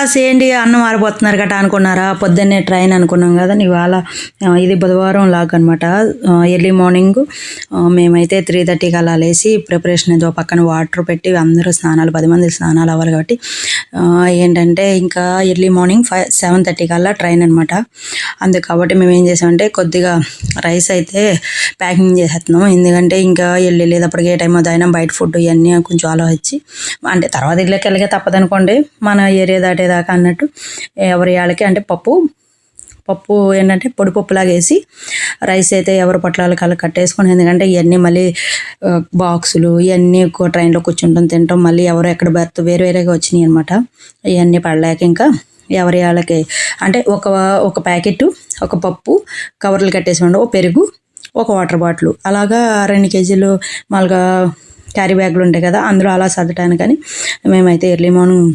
Boss ఏంటి అన్నం ఆరిపోతున్నారు గట అనుకున్నారా? పొద్దున్నే ట్రైన్ అనుకున్నాం కదా ఇవాళ ఇది బుధవారం లాగ్ అనమాట ఎర్లీ మార్నింగ్ మేమైతే త్రీ థర్టీకి అలా లేసి ప్రిపరేషన్ ఏదో పక్కన వాటర్ పెట్టి అందరూ స్నానాలు పది మంది స్నానాలు అవ్వాలి కాబట్టి ఏంటంటే ఇంకా early morning five seven thirty కల్లా ట్రైన్ అనమాట అందుకు కాబట్టి మేము ఏం చేసామంటే కొద్దిగా రైస్ అయితే ప్యాకింగ్ చేసేస్తున్నాం ఎందుకంటే ఇంకా వెళ్ళి లేదప్పటికి ఏ టైం అయినా బయట ఫుడ్ ఇవన్నీ కొంచెం ఆలోచించి అంటే తర్వాత ఇళ్ళకి వెళ్ళగే తప్పదనుకోండి. మన ఏరియా దాటేదాకా అన్నట్టు ఎవరి వాళ్ళకి అంటే పప్పు పప్పు ఏంటంటే పొడి పప్పులాగా వేసి రైస్ అయితే ఎవరి పొట్లాలు కల కట్టేసుకొని ఎందుకంటే ఇవన్నీ మళ్ళీ బాక్సులు ఇవన్నీ ఎక్కువ ట్రైన్లో కూర్చుంటాం తింటాం మళ్ళీ ఎవరు ఎక్కడ బెర్త్ వేరు వేరేగా వచ్చినాయి అనమాట ఇవన్నీ పడలేక ఇంకా ఎవరి వాళ్ళకి అంటే ఒక ఒక ప్యాకెట్ ఒక పప్పు కవర్లు కట్టేసి ఉండవు ఒక పెరుగు ఒక వాటర్ బాటిల్. అలాగా రెండు కేజీలు మామూలుగా క్యారీ బ్యాగులు ఉంటాయి కదా అందులో అలా సర్దటానికని మేమైతే ఎర్లీ మార్నింగ్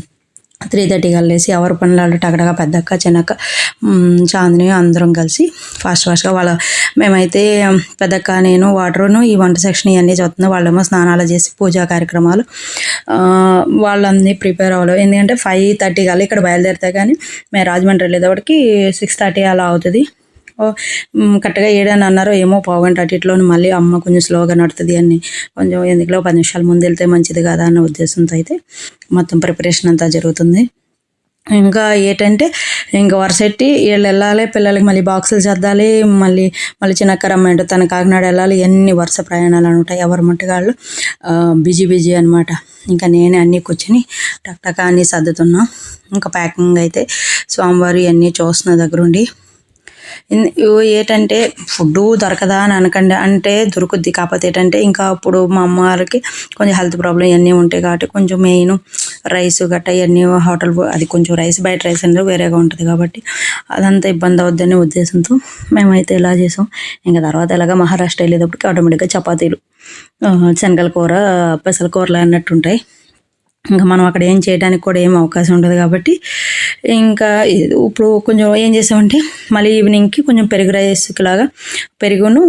త్రీ థర్టీ కలిసి ఎవరి పనులు వాళ్ళు టగడగా పెద్దక్క చిన్నక్క చాందిని అందరం కలిసి ఫాస్ట్ ఫాస్ట్గా వాళ్ళ మేమైతే పెద్దక్క నేను వాటరును ఈ వంట సెక్షన్ ఇవన్నీ చదువుతున్నాం వాళ్ళేమో స్నానాలు చేసి పూజా కార్యక్రమాలు వాళ్ళన్నీ ప్రిపేర్ అవ్వాలి. ఎందుకంటే ఫైవ్ థర్టీ కల్లా ఇక్కడ బయలుదేరితే కానీ మేము రాజమండ్రి వెళ్ళేటప్పటికి సిక్స్ థర్టీ అలా అవుతుంది. కరెక్ట్గా ఏడని అన్నారు ఏమో పావుగంట అటు ఇట్లో మళ్ళీ అమ్మ కొంచెం స్లోగా నడుతుంది అని కొంచెం ఎందుకులో పది నిమిషాలు ముందు వెళ్తే మంచిది కదా అన్న ఉద్దేశంతో అయితే మొత్తం ప్రిపరేషన్ అంతా జరుగుతుంది. ఇంకా ఏంటంటే ఇంకా వరసెట్టి వీళ్ళు వెళ్ళాలి పిల్లలకి మళ్ళీ బాక్సులు సర్దాలి మళ్ళీ మళ్ళీ చిన్నక్కరమ్మ తన కాకినాడ వెళ్ళాలి ఎన్ని వరుస ప్రయాణాలు అని ఉంటాయి ఎవరి మట్టుగాళ్ళు బిజీ బిజీ అనమాట ఇంకా నేనే అన్నీ కూర్చొని టక్టకా అన్నీ సర్దుతున్నా. ఇంకా ప్యాకింగ్ అయితే స్వామివారి అన్నీ చూస్తున్న దగ్గరుండి. ఏంటంటే ఫుడ్ దొరకదా అని అనకండి. అంటే దొరుకుద్ది. కాకపోతే ఏంటంటే ఇంకా అప్పుడు మా అమ్మగారికి కొంచెం హెల్త్ ప్రాబ్లం ఇవన్నీ ఉంటాయి కాబట్టి కొంచెం మెయిన్ రైస్ గట్ట ఇవన్నీ హోటల్ అది కొంచెం రైస్ బయట రైస్ అనేది వేరేగా ఉంటుంది కాబట్టి అదంతా ఇబ్బంది అవుద్దనే ఉద్దేశంతో మేమైతే ఇలా చేసాం. ఇంకా తర్వాత ఇలాగ మహారాష్ట్ర వెళ్ళేటప్పటికి ఆటోమేటిక్గా చపాతీలు శనగల కూర పెసల కూరలు అన్నట్టు ఉంటాయి. ఇంకా మనం అక్కడ ఏం చేయడానికి కూడా ఏం అవకాశం ఉండదు కాబట్టి ఇంకా ఇప్పుడు కొంచెం ఏం చేసామంటే మళ్ళీ ఈవినింగ్కి కొంచెం పెరుగు రైస్కి లాగా పెరుగును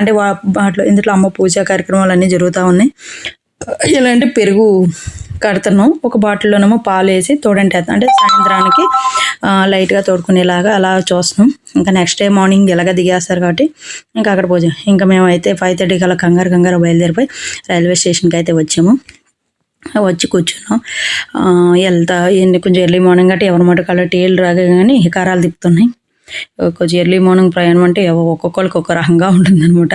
అంటే వాటిలో ఇందులో అమ్మ పూజ కార్యక్రమాలు అన్నీ జరుగుతూ ఉన్నాయి. ఎలా అంటే పెరుగు కడుతున్నాం ఒక బాటిల్లోనేమో పాలు వేసి తోడంటేస్తాం అంటే సాయంత్రానికి లైట్గా తోడుకునేలాగా అలా చూస్తున్నాం. ఇంకా నెక్స్ట్ డే మార్నింగ్ ఎలాగ దిగేస్తారు కాబట్టి ఇంకా అక్కడ పోజాం. ఇంకా మేమైతే ఫైవ్ థర్టీకి అలా కంగారు కంగారు బయలుదేరిపోయి రైల్వే స్టేషన్కి అయితే వచ్చాము. వచ్చి కూర్చున్నాం. వెళ్తా కొంచెం ఎర్లీ మార్నింగ్ అంటే ఎవరి మాట కళ్ళ టీలు రాగా కానీ హికారాలు తిప్పుతున్నాయి. కొంచెం ఎర్లీ మార్నింగ్ ప్రయాణం అంటే ఒక్కొక్కరికి ఒక రకంగా ఉంటుందన్నమాట.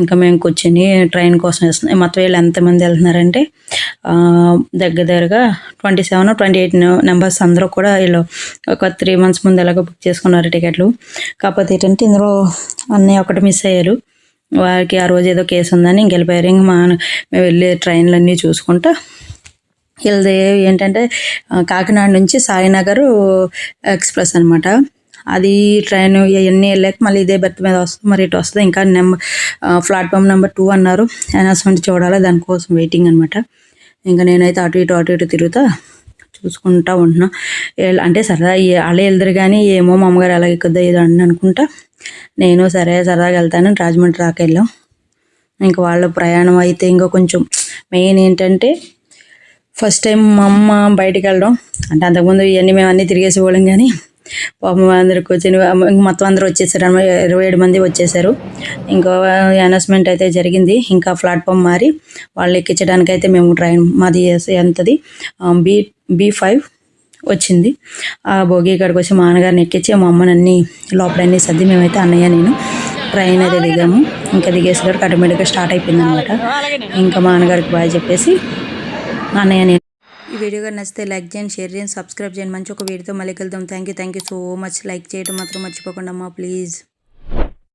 ఇంకా మేము కూర్చొని ట్రైన్ కోసం వేస్తున్నాం. మొత్తం వీళ్ళు ఎంతమంది వెళ్తున్నారంటే దగ్గర దగ్గరగా twenty seven twenty eight numbers అందరూ కూడా వీళ్ళు ఒక త్రీ మంత్స్ ముందు ఎలాగో బుక్ చేసుకున్నారు టికెట్లు. కాకపోతే ఏంటంటే ఇందులో అన్నీ ఒకటి మిస్ అయ్యారు. వారికి ఆ రోజు ఏదో కేసు ఉందని ఇంక వెళ్ళిపోయారు. ఇంక మా మేము వెళ్ళే ట్రైన్లన్నీ చూసుకుంటా వీళ్ళది ఏంటంటే కాకినాడ నుంచి సాయినగర్ ఎక్స్ప్రెస్ అనమాట అది ట్రైన్ ఇవన్నీ వెళ్ళాక మళ్ళీ ఇదే బెర్త్ మీద వస్తుంది మరి ఇటు వస్తుంది. ఇంకా నెంబర్ ప్లాట్ఫామ్ నెంబర్ టూ అన్నారు. అనౌన్స్మెంట్ చూడాలి దానికోసం వెయిటింగ్ అనమాట ఇంకా నేనైతే అటు ఇటు అటు ఇటు తిరుగుతా చూసుకుంటా ఉంటున్నా. అంటే సరదా అలా వెళ్దరు కానీ ఏమో మా అమ్మగారు ఎలా ఎక్కుద్దా ఏదో అని అనుకుంటా. నేను సరే సరదాగా వెళ్తాను రాజమండ్రి రాక వెళ్ళాం ఇంకా వాళ్ళ ప్రయాణం అయితే ఇంకా కొంచెం మెయిన్ ఏంటంటే ఫస్ట్ టైం మా అమ్మ బయటికి వెళ్ళడం. అంటే అంతకుముందు ఇవన్నీ మేము అన్నీ తిరిగేసి పోవడం కానీ పాపం అందరికి వచ్చి మొత్తం అందరూ వచ్చేసారు. అనమాట ఇరవై ఏడు మంది వచ్చేసారు. ఇంకా అనౌన్స్మెంట్ అయితే జరిగింది. ఇంకా ప్లాట్ఫామ్ మారి వాళ్ళు ఎక్కించడానికి అయితే మేము ట్రైన్ మాది ఎంతది బీ బీ ఫైవ్ వచ్చింది. ఆ భోగి ఇక్కడికి వచ్చి మా నాన్నగారిని ఎక్కించి మా అమ్మని అన్ని లోపలన్నీ సర్ది మేమైతే అన్నయ్య నేను ట్రైన్ అయితే దిగాము. ఇంకా దిగేసరికి ఆటోమేటిక్గా స్టార్ట్ అయిపోయింది అనమాట ఇంకా మా నాన్నగారికి బాగా చెప్పేసి అన్నయ్య నేను ఈ వీడియో కానీ నచ్చితే లైక్ చేయండి షేర్ చేయండి సబ్స్క్రైబ్ చేయండి. మంచి ఒక వీడియోతో మళ్ళీ కలుద్దాం. Thank you thank you so much like చేయడం మాత్రం మర్చిపోకుండా అమ్మా ప్లీజ్